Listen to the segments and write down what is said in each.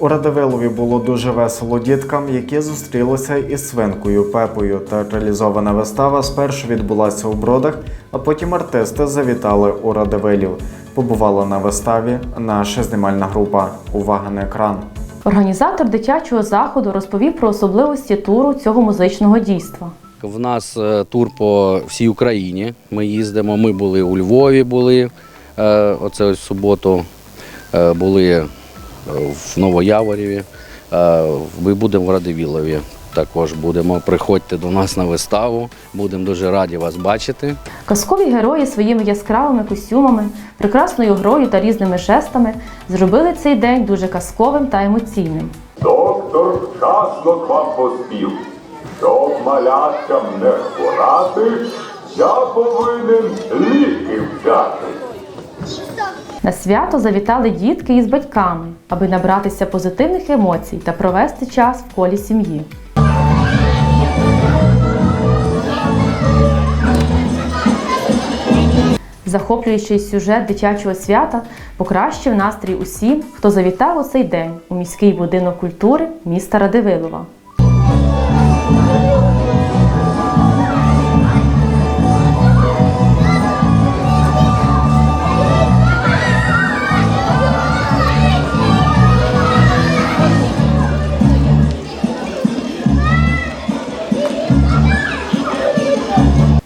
У Радивилові було дуже весело діткам, які зустрілися із свинкою Пепою. Театралізована вистава спершу відбулася у бродах, а потім артисти завітали у Радивилів. Побувала на виставі наша знімальна група. Увага на екран. Організатор дитячого заходу розповів про особливості туру цього музичного дійства. В нас е, тур по всій Україні. Ми їздимо. Ми були у Львові, були е, оце ось в суботу, е, були в Новояворіві. е, Ми будемо в Радивілові. Також будемо. Приходьте до нас на виставу. Будемо дуже раді вас бачити. Казкові герої своїми яскравими костюмами, прекрасною грою та різними жестами зробили цей день дуже казковим та емоційним. Доктор вчасно к вам поспів. Щоб маляткам не хворати, я повинен ліки взяти. На свято завітали дітки із батьками, аби набратися позитивних емоцій та провести час в колі сім'ї. Захоплюючий сюжет дитячого свята покращив настрій усім, хто завітав у цей день у міський будинок культури міста Радивилова.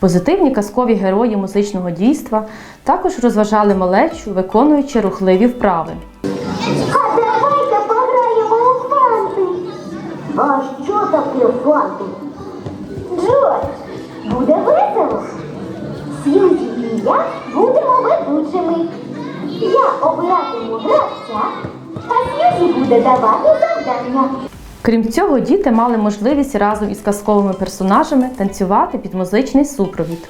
Позитивні казкові герої музичного дійства також розважали малечу, виконуючи рухливі вправи. А давайте пограємо у фанти. А що таке фанти? Джордж, буде весело. Сьюзі і я будемо ведучими. Я обиратиму гравця, а Сьюзі буде давати завдання. Крім цього, діти мали можливість разом із казковими персонажами танцювати під музичний супровід.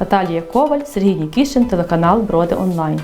Наталія Коваль, Сергій Нікішин, телеканал Броди Онлайн.